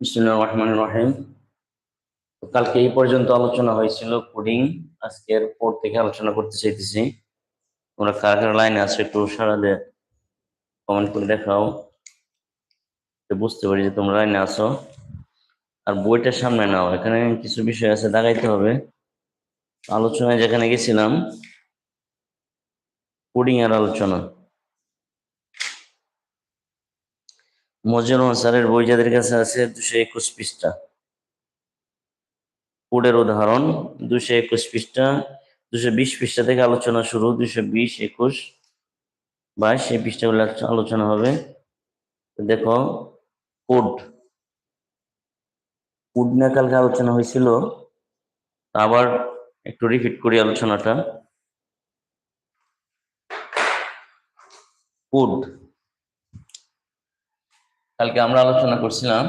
বিসমুল্লাহ কালকে এই পর্যন্ত আলোচনা হয়েছিল কোডিং আজকের পর থেকে আলোচনা করতে চাইতেছি। তোমরা কার কার লাইনে আছে একটু সারা দে কমেন্ট করে দেখাও। বুঝতে পারি যে তোমরা লাইনে আছো। আর বইটার সামনে নাও। এখানে কিছু বিষয় আছে, দেখাইতে হবে। আলোচনায় যেখানে গেছিলাম কোডিং এর আলোচনা। মজিউর স্যারের বই যাদের কাছে আছে, দুশো একুশ পৃষ্ঠা। কোডের উদাহরণ, দুশো একুশ পৃষ্ঠা, দুশো বিশ পৃষ্ঠা থেকে আলোচনা শুরু, দুশো বিশ, একুশ, বাইশ, এই পৃষ্ঠাগুলো আলোচনা হবে। দেখো, কোড। কোড নিয়ে কালকে আলোচনা হয়েছিল আবার একটু রিপিট করি আলোচনাটা। কোড। কালকে আমরা আলোচনা করছিলাম।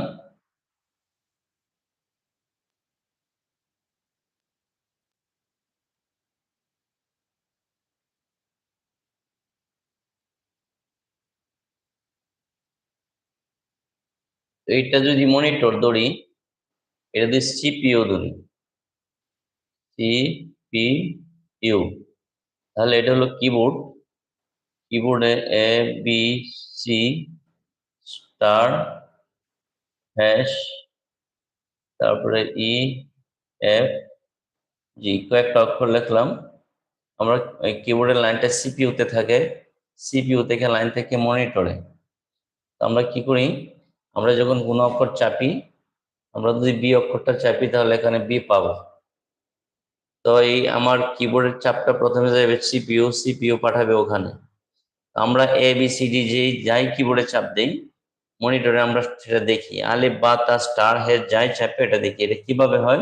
এইটা যদি মনিটর ধরি, এটা যদি সিপিইউ ধরি। সিপিইউ তাহলে এটা হলো কিবোর্ড কিবোর্ডে A B C star hash তারপরে ই এফ জি কয়েকটা অক্ষর লিখলাম। আমরা কিবোর্ডের লাইনটা সিপিইউতে থাকে। সিপিইউ থেকে লাইন থেকে মনিটরে আমরা কি করি? আমরা যখন কোনো অক্ষর চাপি, আমরা যদি বি অক্ষরটা চাপি, তাহলে এখানে বি পাবো। তো এই আমার কিবোর্ডের চাপটা প্রথমে যাবে সিপিইউ সিপিইউ পাঠাবে ওখানে। আমরা এ বি সি ডি যে যাই কিবোর্ডে চাপ দেই মনিটরে আমরা সেটা দেখি। আলে বা তা স্টার হে যাই চাপে এটা দেখি। এটা কীভাবে হয়?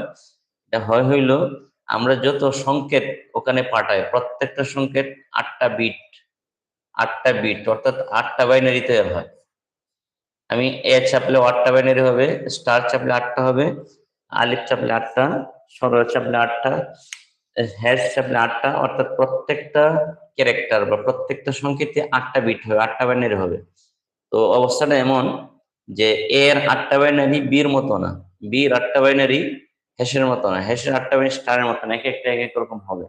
এটা হয় হইল, আমরা যত সংকেত ওখানে পাঠাই, প্রত্যেকটা সংকেত আটটা বিট আটটা বিট, অর্থাৎ আটটা বাইনারি তৈরি হয়। আমি এ চাপলে আটটা বাইনারি হবে, স্টার চাপলে আটটা হবে, আলিফ চাপলে আটটা, সরল চাপলে আটটা, হ্যাশ চাপলে আটটা, অর্থাৎ প্রত্যেকটা ক্যারেক্টার বা প্রত্যেকটা সংকেতে আটটা বিট হবে, আটটা বাইনারি হবে। তো অবস্থাটা এমন যে এর আটটা বাইনারি বির মতো না। বির আটটা বাইনারি হ্যাশের মতো না। হ্যাশের আটটা বাইনারি স্টারের মতো না। এক একটা এক এক রকম হবে।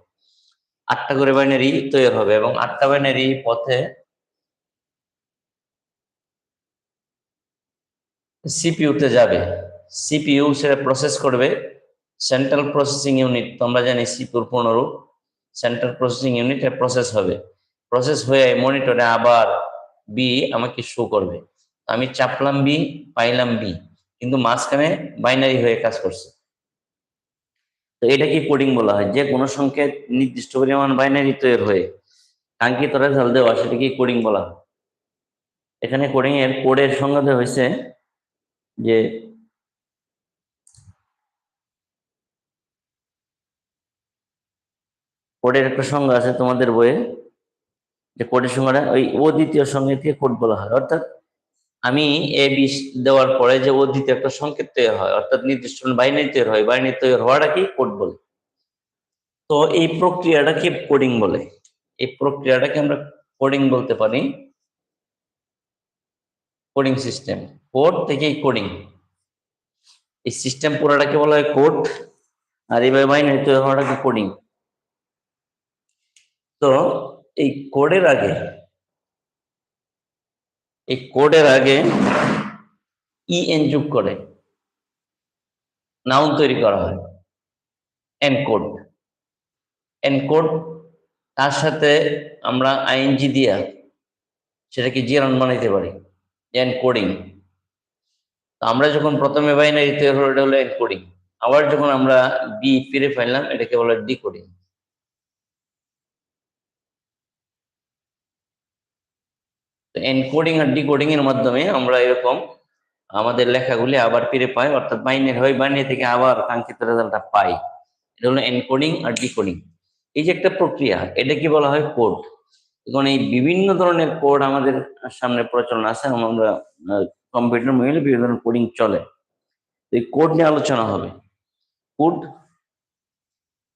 আটটা করে বাইনারি তৈরি হবে এবং আটটা বাইনারি পথে সিপিইউতে যাবে। সিপিইউ সেটা প্রসেস করবে। সেন্ট্রাল প্রসেসিং ইউনিট তোমরা জানি সিপিউর পূর্ণরূপ। সেন্ট্রাল প্রসেসিং ইউনিট প্রসেস হবে। প্রসেস হয়ে মনিটরে আবার বি আমাকে শো করবে। আমি চাপলাম বি পাইলাম বি কিন্তু মাঝখানে বাইনারি হয়ে কাজ করছে। তো এটা কি কোডিং বলা হয়? যে কোনো সংকেত নির্দিষ্ট পরিমাণ বাইনারি তৈরি হয়ে কাঙ্ক্ষিত রেজাল্ট দেওয়া সেটাকে কোডিং বলা হয়? এখানে কোডিং এর কোডের সংজ্ঞা দেওয়া হয়েছে যে কোডের একটা সংজ্ঞা আছে তোমাদের বইয়ে। যে কোডের সংজ্ঞাটা ওই ও দ্বিতীয় সংজ্ঞাকে কোড বলা হয়। অর্থাৎ আমি এ বি দেওয়ার পরে যে ও দ্বিতীয় একটা সংকেত তৈরি হয়, অর্থাৎ নির্দিষ্ট বাইনারি তৈরি হয় বাইনারি তৈরি হওয়াটা কি কোড বলে? তো এই প্রক্রিয়াটাকে কোডিং বলে। এই প্রক্রিয়াটাকে আমরা কোডিং বলতে পারি। Coding system. কোড থেকে কোডিং। এই সিস্টেম পুরোটাকে বলা হয় কোড, আর এইভাবে বাইনারি তৈরি হওয়াটাকে কোডিং। তো এই কোডের আগে এই কোডের আগে ইএন যোগ করে নাউন তৈরি করা হয় এনকোড এনকোড তার সাথে আমরা আইএনজি দিয়া সেটাকে জিরান বানাইতে পারি এনকোডিং তো আমরা যখন প্রথমে বাইনারি তৈরি হলো এটা হলো এনকোডিং আবার যখন আমরা বি ফিরে ফেললাম এটাকে বলে ডিকোডিং এনকোডিং আর ডিকোডিং এর মাধ্যমে আমরা এরকম আমাদের লেখাগুলি আবার ফিরে পাই, অর্থাৎ বাইনের হয় বাইনারি থেকে আবার কাঙ্ক্ষিত রেজাল্টটা পাই। এটা হলো এনকোডিং আর ডিকোডিং এই যে একটা প্রক্রিয়া, এটা কি বলা হয় কোড এখন এই বিভিন্ন ধরনের কোড আমাদের সামনে প্রচলন আছে, আমরা কম্পিউটার মিলে বিভিন্ন ধরনের কোডিং চলে। এই কোড নিয়ে আলোচনা হবে। কোড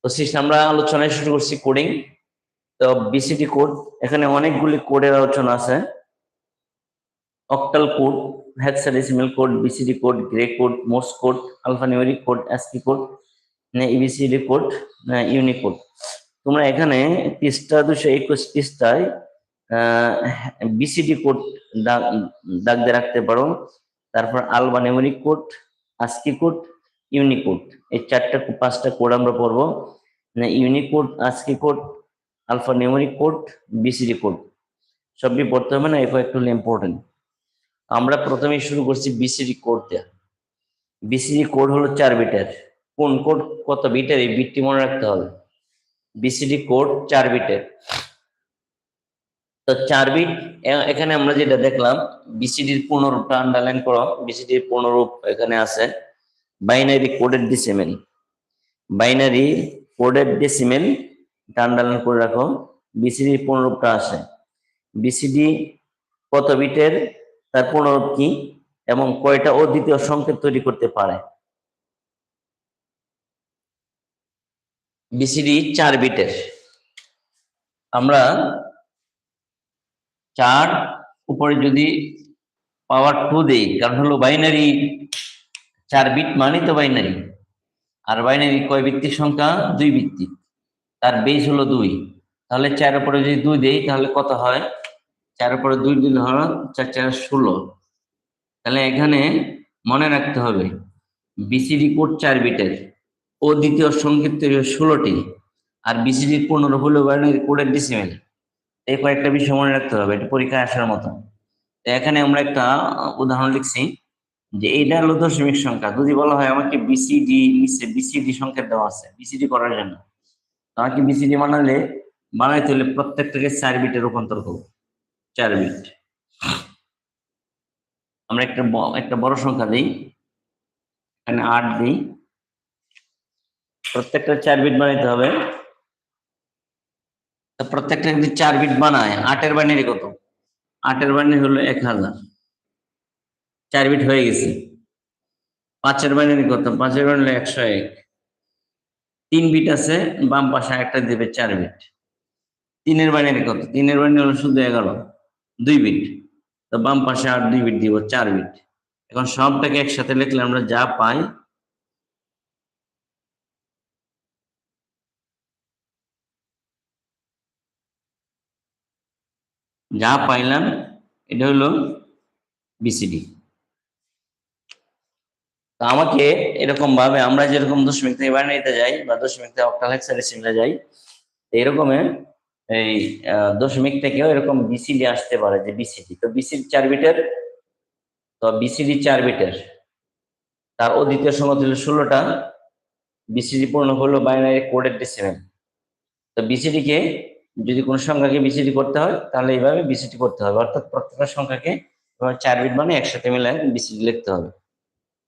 তো আমরা আলোচনায় শুরু করছি কোডিং তো বিসিটি কোড এখানে অনেকগুলি কোডের আলোচনা আছে। Octal code hexadecimal code BCD code Gray code Morse code alphanumeric code ASCII code EBCD code Unicode তোমরা এখানে পৃষ্ঠা দুশো একুশ পৃষ্ঠায় বিসিডি কোড দাগ দাগ দিয়ে রাখতে পারো। তারপর alphanumeric code ASCII code Unicode এই চারটা, পাঁচটা কোড আমরা পড়ব। Unicode ASCII code alphanumeric code BCD code. সবই পড়তে হবে না কয়েকটা হলো ইম্পর্টেন্ট আমরা প্রথমে শুরু করছি বিসিডি কোড দেয়া বিসিডি কোড হলো চার বিটের। কোন কোড কত বিটের এই বিটটি মনে রাখতে হবে। বিসিডি কোড চার বিটের। তো চার বিট এখানে আমরা যেটা দেখলাম বিসিডির পূর্ণরূপটা আন্ডারলাইন করো। বিসিডির পূর্ণরূপ এখানে আছে। বাইনারি কোডের ডিসিমেল বাইনারি কোডের ডিসিমেল আন্ডারলাইন করে রাখো। বিসিডির পূর্ণরূপটা আসে বিসিডি কত বিটের? তার কি এবং কয়টা অদ্বিতীয় সংকেত তৈরি করতে পারে? বিসিডি চার বিটের। আমরা চার উপরে যদি পাওয়ার টু দেই, কারণ হলো বাইনারি চার বিট মানে তো বাইনারি আর বাইনারি কয় ভিত্তিক সংখ্যা? দুই ভিত্তিক। তার বেস হলো দুই। তাহলে চার উপরে যদি দুই দেই, তাহলে কত হয়? চার উপরে দুই দিন হয় চার চার ষোলো। তাহলে এখানে মনে রাখতে হবে বিসিডি কোড চার বিটের, ও দ্বিতীয় হয় ষোলোটি, আর বিসিডি পনেরো হলো কোডের ডিসিমেল এই কয়েকটা বিষয় মনে রাখতে হবে, এটা পরীক্ষায় আসার মতো। এখানে আমরা একটা উদাহরণ লিখছি যে এইটা হলো দশমিক সংখ্যা। যদি বলা হয় আমাকে বিসিডি নিচে বিসিডি সংখ্যা দেওয়া আছে বিসিডি করার জন্য আমাকে বিসিডি বানালে, বানাইতে হলে প্রত্যেকটাকে চার বিটে রূপান্তর করব। চার বিট আমরা একটা একটা বড় সংখ্যা দিই। এখানে আট দিই। প্রত্যেকটা চার বিট বানাইতে হবে। প্রত্যেকটা যদি চার বিট বানায়, আটের বাইনারি কত? আটের বাইনারি হলো এক হাজার। চার বিট হয়ে গেছে। পাঁচের বাইনারি কত? পাঁচের বাইনারি একশো এক। তিন বিট আছে, বাম পাশে একটা দেবে চার বিট। তিনের বাইনারি কত? তিনের বাইনারি হলো শুধু এগারো। দুই বিট তো বাম পাশে আর দুই বিট দিব, চার বিট এখন সবটাকে একসাথে লিখলে আমরা যা পাই যা পাইলাম, এটা হলো বিসিডি তো আমাকে এরকম ভাবে আমরা যেরকম দশমিক থেকে বাইনারিতে যাই বা দশমিক থেকে অক্টাল হেক্সাডেসিমালে যাই এরকমে এই দশমিক থেকেও এরকম বিসিডি আসতে পারে যে বিসিডি তো বিসিডি চার বিটের তো বিসিডি চার বিটের তার অদ্বিতীয় ছিল ষোলোটা বিসিডি পূর্ণ হলো বাইনারি কোডের ডিসিমেল তো বিসিডি কে যদি কোনো সংখ্যাকে বিসিডি করতে হয় তাহলে এইভাবে বিসিডি করতে হবে অর্থাৎ প্রত্যেকটা সংখ্যাকে চার বিট মানে একসাথে মিলে বিসিডি লিখতে হবে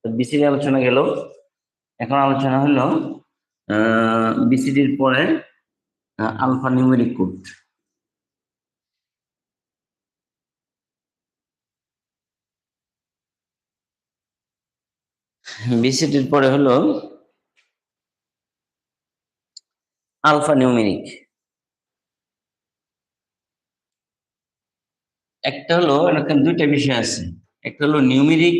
তো বিসিডি আলোচনা গেল এখন আলোচনা হলো বিসিডির পরে আলফা নিউমেরিক কোড। বিসিটির পরে হলো আলফা নিউমেরিক। একটা হলো, দুইটা বিষয় আছে। একটা হলো নিউমেরিক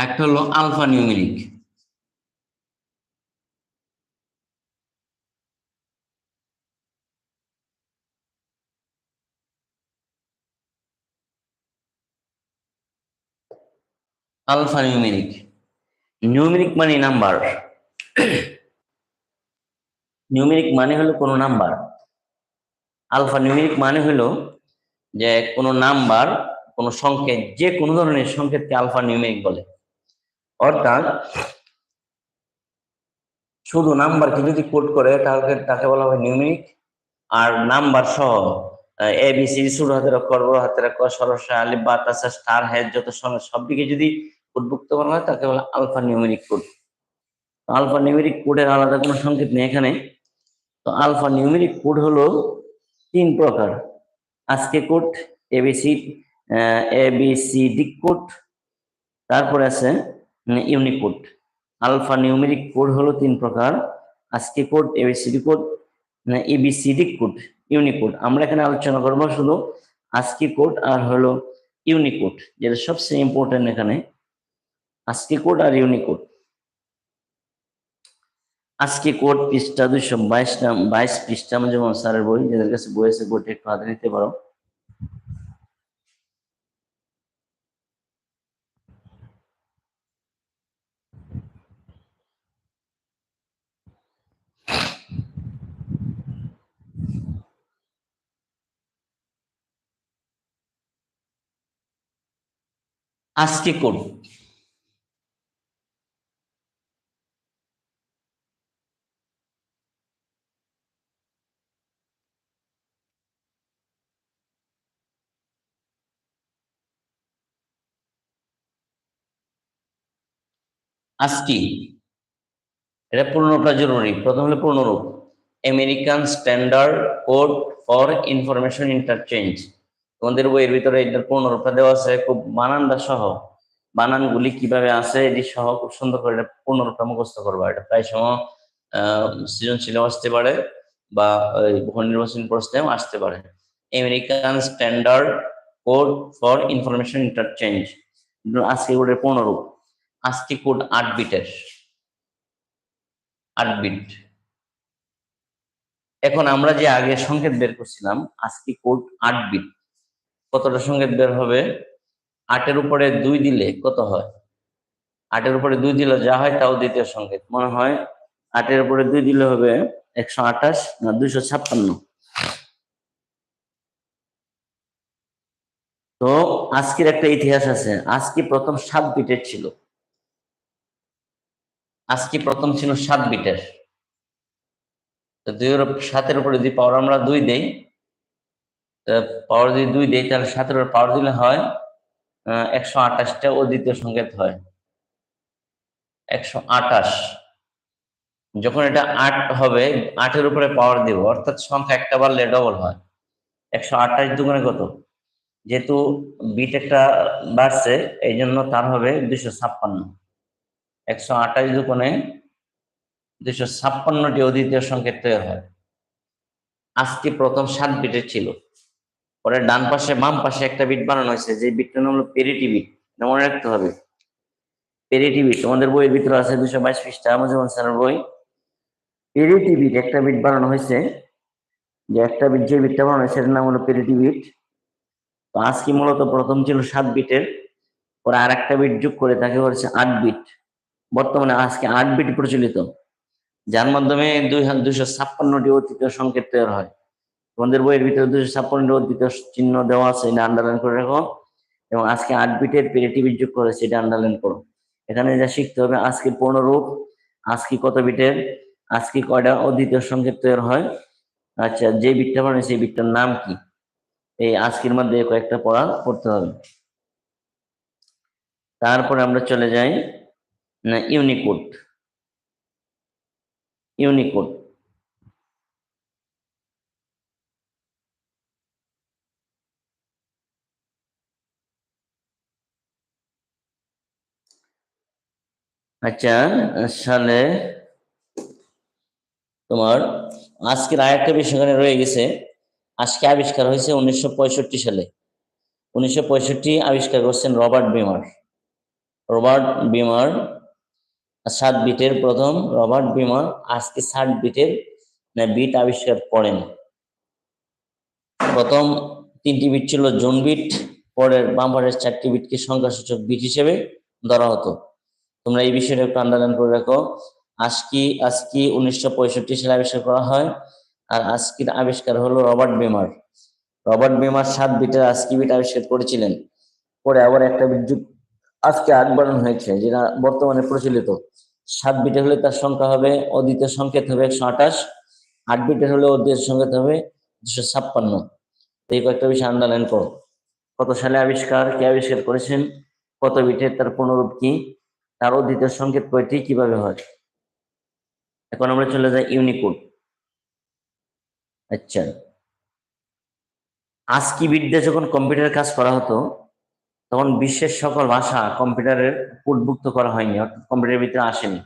একটা হলো alpha numeric. Alpha numeric. Numeric মানে নাম্বার। নিউমেরিক মানে হলো কোনো নাম্বার। আলফা নিউমেরিক মানে হলো যে কোনো নাম্বার, কোনো সংকেত যে কোনো ধরনের সংকেতকে আলফা নিউমেরিক বলে। অর্থাৎ শুধু নাম্বারকে যদি কোড করে, তাহলে তাকে বলা হয় নিউমেরিক আর নাম্বার সহ এ বি সি সুর হাতের অক্ষর, বড় হাতের সরসা, আলিফ বা তাসা স্টার হ্যাজ যত সব- সবদিকে যদি কোডভুক্ত করা হয়, তাকে বলা alpha numeric code. Alpha numeric কোডের আলাদা কোনো সংকেত নেই এখানে। তো আলফা নিউমেরিক কোড হলো তিন প্রকার। ASCII code EBC EBCD code, তারপরে আছে ইউনিকোড আলফা নিউমেরিক কোড হলো তিন প্রকার। ASCII code EBCD code EBCD code Unicode আমরা এখানে আলোচনা করব শুধু আজকি কোড আর হলো ইউনিকোড যেটা সবচেয়ে ইম্পর্টেন্ট এখানে। আজকি কোড আর ইউনিকোড আজকে কোড পৃষ্ঠা দুইশো বাইশ বাইশ পৃষ্ঠা যেমন স্যারের বই, যাদের কাছে বই আছে, বইটা একটু হাতে নিতে পারো। আজকে কোড আজকি এটা পূর্ণটা জরুরি প্রথম হলো পূর্ণরূপ American standard code for information interchange তোমাদের বইয়ের ভিতরে এটার পূর্ণরূপটা দেওয়া আছে। খুব বানানটা সহ। বানানগুলি কীভাবে আছে, এটি সহ খুব সুন্দর করে এটা পূর্ণরূপটা মুখস্থ করবা। এটা প্রায় সময় আহ সৃজনশীলেও আসতে পারে বা বহু নির্বাচন প্রশ্নেও আসতে পারে। American standard code for information interchange ASCII কোডের পূর্ণরূপ আজকে কোড আট বিটের। আট বিট। এখন আমরা যে আগে সংকেত বের করছিলাম, আজকে কোড আট বিট। কতটা সংকেত বের হবে? আটের উপরে দুই দিলে কত হয়? আটের উপরে দুই দিলে যা হয় তাও দ্বিতীয় সংকেত। মনে হয় আটের উপরে দুই দিলে হবে একশো আঠাশ না দুইশো ছাপ্পান্ন। তো আজকের একটা ইতিহাস আছে। আজকে প্রথম সাত বিটের ছিল। আজকে প্রথম ছিল সাত বিটের। দুই সাতের উপরে যদি পাওয়ার আমরা দুই দেই পাওয়ার যদি দুই দেই তাহলে সাতের উপর পাওয়ার দিলে হয় একশো আঠাশটা ও দ্বিতীয় সংকেত হয়। একশো আঠাশ। যখন এটা আট হবে, আটের উপরে পাওয়ার দিব, অর্থাৎ সংখ্যা একটা বাড়লে ডবল হয়। একশো আঠাশ দুগুণে কত? যেহেতু বিট একটা বাড়ছে এই জন্য তার হবে দুশো ছাপ্পান্ন। একশো আঠাশ দুগুণে দুশো ছাপ্পান্নটি অদ্বিতীয় সংকেত তৈরি হয়। আজকে প্রথম সাত বিটের ছিল। পরে ডান পাশে, বাম পাশে একটা বিট বানানো হয়েছে, যে বিটটার নাম হলো পেরিটি বিট মনে রাখতে হবে। পেরিটি বিট আমাদের বইয়ের ভিতরে আছে দুশো বাইশ পৃষ্ঠা আমাদের স্যারের বই। পেরিটি বিট একটা বিট বানানো হয়েছে, যে একটা বিট যে বিটটা বানানো হয়েছে সেটার নাম হলো পেরিটি বিট তো আজকে মূলত প্রথম ছিল সাত বিটের পরে আর একটা বিট যোগ করে তাকে হচ্ছে আট বিট বর্তমানে আজকে আট বিট প্রচলিত, যার মাধ্যমে দুই দুইশো ছাপ্পান্নটি অতীত সংকেত তৈরি হয়। তোমাদের বইয়ের ভিতরে দুশো ছাপ্পান্নটি অতীত চিহ্ন দেওয়া আছে, এটা আন্ডারলাইন করে রাখো। এবং আজকে আট বিটের পেরিটি বিট যোগ করেছে এটা আন্ডারলাইন করো। এখানে যা শিখতে হবে, আজকে পূর্ণরূপ আজকে কত বিটের, আজকে কয়টা অদ্বিতীয় সংকেত তৈরি হয়। আচ্ছা যে বিটটা মানে সেই বিটটার নাম কি? এই আজকের মধ্যে কয়েকটা পড়া পড়তে হবে। তারপরে আমরা চলে যাই ইউনিকোড ইউনিকোড আচ্ছা সালে তোমার আজকের আরেকটা বিষয় এখানে রয়ে গেছে। আজকে আবিষ্কার হয়েছে উনিশশো পঁয়ষট্টি সালে। উনিশশো পঁয়ষট্টি আবিষ্কার করছেন রবার্ট বিমার। রবার্ট বিমার সাত বিটের প্রথম। রবার্ট বিমার আজকে ষাট বিটের বিট আবিষ্কার করেন। প্রথম তিনটি বিট ছিল জোন বিট, পরের বাম্পারের চারটি বিটকে সংখ্যাসূচক বিট হিসেবে ধরা হতো। তোমরা এই বিষয়টা একটু আন্ডারলাইন করে রাখো। আজকি আজকি উনিশশো সালে আবিষ্কার করা হয় আর আজকির আবিষ্কার হলো রবার্ট বেমার। রবার্ট বেমার সাত বিটের আজকি বিট আবিষ্কার করেছিলেন। পরে আবার একটা বিট যুগ আজকে আট হয়েছে, যেটা বর্তমানে প্রচলিত। সাত বিটের হলে তার সংখ্যা হবে, অদ্বিতীয় সংকেত হবে একশো আঠাশ, আট বিটের হলে অদ্বিতীয় সংকেত হবে দুশো ছাপ্পান্ন। এই কয়েকটা বিষয় আন্ডারলাইন করো। কত সালে আবিষ্কার, কে আবিষ্কার করেছেন, কত বিটের তার পুনরূপ কি? তার অদ্বিতীয় সংকেত কয়টি? কীভাবে হয়? এখন আমরা চলে যাই ইউনিকোড। আচ্ছা। আজকি বিদ্যা যখন কম্পিউটারের কাজ করা হতো, তখন বিশ্বের সকল ভাষা কম্পিউটারের কোডভুক্ত করা হয়নি, অর্থাৎ কম্পিউটারের ভিতরে আসেনি।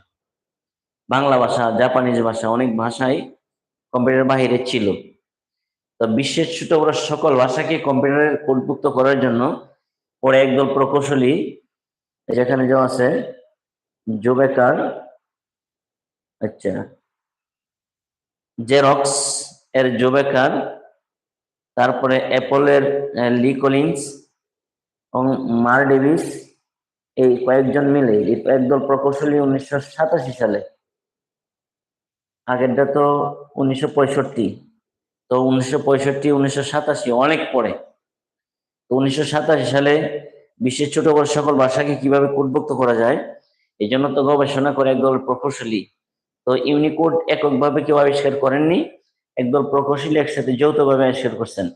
বাংলা ভাষা, জাপানিজ ভাষা, অনেক ভাষাই কম্পিউটারের বাহিরে ছিল। তো বিশ্বের ছোট বড় সকল ভাষাকে কম্পিউটারে কোডমুক্ত করার জন্য পরে একদল প্রকৌশলী, যেখানে যে আছে জোবেকার আচ্ছা। জেরক্স এর জোবেকার তারপরে অ্যাপলের লি কলিন্স এবং মার ডেভিস এই কয়েকজন মিলে এই একদল প্রকৌশলী উনিশশো সাতাশি সালে। আগেরটা তো উনিশশো পঁয়ষট্টি। তো উনিশশো পঁয়ষট্টি, উনিশশো সাতাশি অনেক পরে। তো উনিশশো সাতাশি সালে বিশ্বের ছোট বড় সকল ভাষাকে কীভাবে কোডভুক্ত করা যায়? এই জন্য তো গবেষণা করে একদল প্রকৌশলী। তো ইউনিকোড এককভাবে কেউ আবিষ্কার করেননি, একদল প্রকৌশলী একসাথে যৌথভাবে আবিষ্কার করছেন।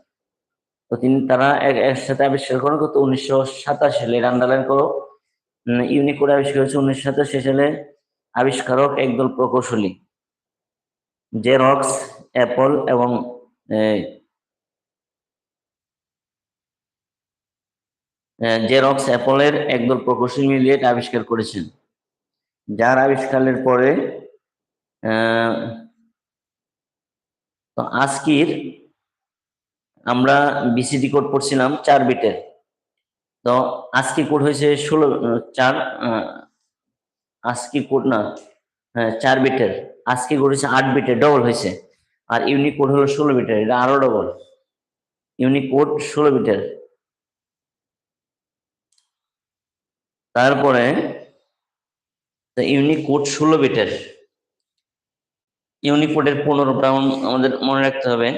তো তিনি তারা এক- একসাথে আবিষ্কার করেন কত উনিশশো সাতাশ সালে আন্ডারলাইন করো ইউনিকোড আবিষ্কার হয়েছে উনিশশো সাতাশি সালে আবিষ্কারক একদল প্রকৌশলী জেরক্স অ্যাপল এবং জেরক্স অ্যাপলের একদল প্রকৌশলী মিলিয়ে আবিষ্কার করেছেন। যার আবিষ্কারের পরে তো আজকের আমরা বিসিডি কোড পড়ছিলাম চার বিটের। তো আজকে কোড হয়েছে ষোলো, চার আজকে কোড না হ্যাঁ চার বিটের। আজকে কোড হয়েছে আট বিটের ডবল হয়েছে। আর ইউনিক কোড হলো ষোলো বিটের, এটা আরও ডবল ইউনিক কোড ষোলো বিটের। তারপরে ইউনিক কোড ষোলো বিটের ইউনিক কোডের পনেরো রাউন্ড আমাদের মনে রাখতে হবে।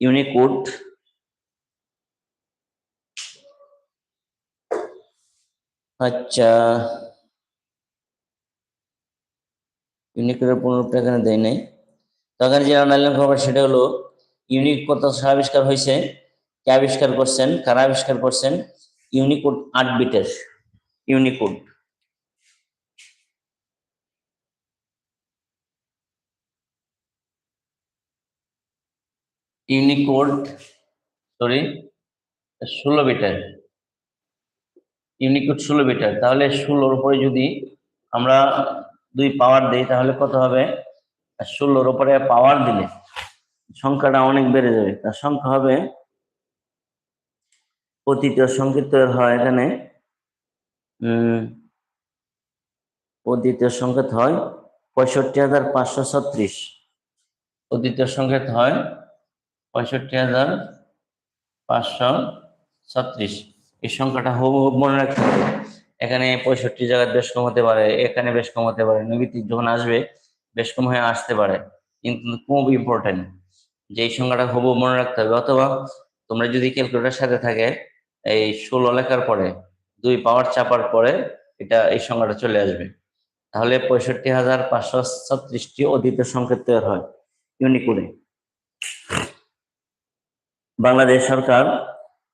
ইউনিক কোড আচ্ছা। ইউনিকোডের পনেরোটা এখানে দেয় নাই। তো এখানে যে আন্ডারলাইন খবর সেটা হলো ইউনিক কত আবিষ্কার হয়েছে। কে আবিষ্কার করছেন? কারা আবিষ্কার করছেন? ইউনিকোড আট বিটের ইউনিকোড ইউনিকোড সরি ষোলো বিটের। ইউনিকোড ষোলো বিটার। তাহলে ষোলোর উপরে যদি আমরা দুই পাওয়ার দিই, তাহলে কত হবে? ষোলোর উপরে পাওয়ার দিলে সংখ্যাটা অনেক বেড়ে যাবে। তার সংখ্যা হবে অতীতীয় সংকেত হয় এখানে। অদ্বিতীয় সংকেত হয় পঁয়ষট্টি হাজার পাঁচশো ছত্রিশ। অদ্বিতীয় সংকেত হয় পঁয়ষট্টি হাজার পাঁচশো ছত্রিশ। এই সংখ্যাটা হুবহু মনে রাখতে হবে। এখানে পঁয়ষট্টি জায়গায় বেশ কম হতে পারে, এখানে বেশ কম হতে পারে। নৈবিতিক যখন আসবে, বেশ কম হয়ে আসতে পারে। কিন্তু খুব ইম্পর্টেন্ট যে এই সংখ্যাটা হুবহু মনে রাখতে হবে। অথবা তোমরা যদি ক্যালকুলেটার সাথে থাকে, এই ষোলো লেখার পরে, দুই পাওয়ার চাপার পরে এটা এই সংখ্যাটা চলে আসবে। তাহলে পঁয়ষট্টি হাজার পাঁচশো ছত্রিশটি অদ্বিতীয় সংকেত তৈরি হয় ইউনিকোডে বাংলাদেশ সরকার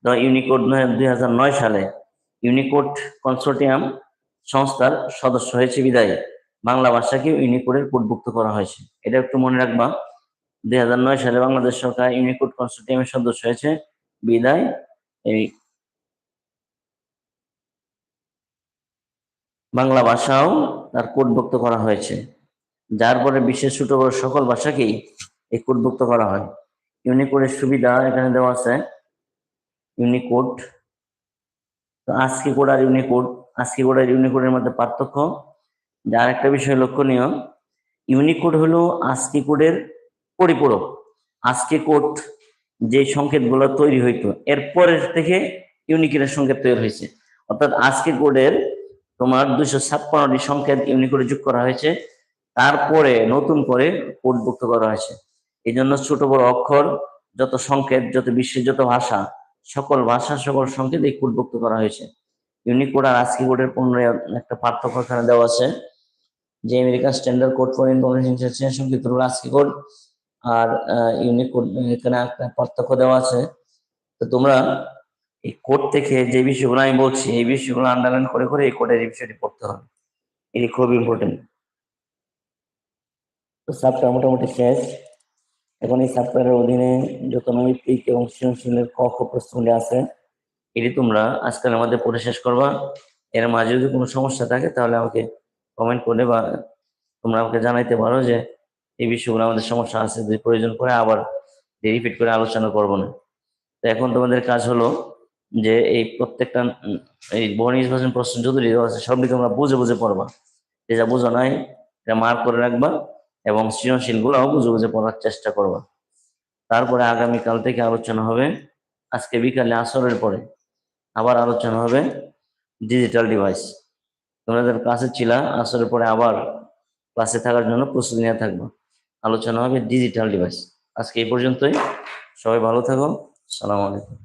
ইউনিকোড দুই হাজার নয় সালে ইউনিকোড কনসোর্টিয়াম সংস্থার সদস্য হয়েছে বিদায়। বাংলা ভাষাকে ইউনিকোডের কোডভুক্ত করা হয়েছে। এটা একটু মনে রাখবা, দুই হাজার নয় সালে বাংলাদেশ সরকার ইউনিকোড কনসোর্টিয়ামের সদস্য হয়েছে, বিদায়। এই বাংলা ভাষাও তার কোডভুক্ত করা হয়েছে। যার পরে বিশ্বের ছোট বড় সকল ভাষাকেই এই কোডভুক্ত করা হয়। ইউনিকোডের সুবিধা এখানে দেওয়া আছে। ইউনিকোড তো আজকে কোড আর ইউনিকোড আজকে কোড আর ইউনিকোডের মধ্যে পার্থক্য। যার একটা বিষয় লক্ষণীয় ইউনিকোড হলো আজকে কোডের পরিপূরক। আজকে কোড যে সংকেতগুলো তৈরি হইতো এরপরের থেকে ইউনিকোডের সংকেত তৈরি হয়েছে। অর্থাৎ আজকে কোডের তোমার দুইশো ছাপ্পান্নটি সংকেত ইউনিকোডে যোগ করা হয়েছে। তারপরে নতুন করে কোড কোডভুক্ত করা হয়েছে। এই জন্য ছোট বড় অক্ষর, যত সংকেত, যত বিশ্বের যত ভাষা, সকল ভাষা, সকল সংকেত এই কোডভুক্ত করা হয়েছে। ইউনিকোড আর আজকি কোডের পূর্ণ একটা পার্থক্য এখানে দেওয়া আছে যে American standard code for information সংকেত হলো আজকি কোড আর ইউনিকোড এখানে একটা পার্থক্য দেওয়া আছে। তো তোমরা এই কোড থেকে যে বিষয়গুলো আমি বলছি, এই বিষয়গুলো আন্ডারলাইন করে করে এই কোডের বিষয়টি পড়তে হবে। এটি খুব ইম্পর্টেন্ট তো সাবটা মোটামুটি শেষ। এখন এই সফটওয়্যারের অধীনে নৈতিক এবং সৃজনশীলের ক খ প্রশ্নগুলি আছে, এটি তোমরা আজকালের মধ্যে পড়ে শেষ করবা। এর মাঝে যদি কোনো সমস্যা থাকে, তাহলে আমাকে কমেন্ট করে বা তোমরা আমাকে জানাইতে পারো যে এই বিষয়গুলো আমাদের সমস্যা আছে, যদি প্রয়োজন করে আবার রিপিট করে আলোচনা করব না। তো এখন তোমাদের কাজ হলো যে এই প্রত্যেকটা এই বহু প্রশ্ন দেওয়া আছে সবটি তোমরা বুঝে বুঝে পড়বা। যেটা বুঝো নাই, এটা মার্ক করে রাখবা। এবং সৃজনশীল গুলাও বুঝে বুঝে পড়ার চেষ্টা করবা। তারপরে আগামীকাল থেকে আলোচনা হবে। আজকে বিকালে আসরের পরে আবার আলোচনা হবে ডিজিটাল ডিভাইস তোমাদের ক্লাসে ছিলা, আসরের পরে আবার ক্লাসে থাকার জন্য প্রস্তুতি নিয়ে থাকব। আলোচনা হবে ডিজিটাল ডিভাইস আজকে এই পর্যন্তই। সবাই ভালো থাকো। সালাম আলাইকুম।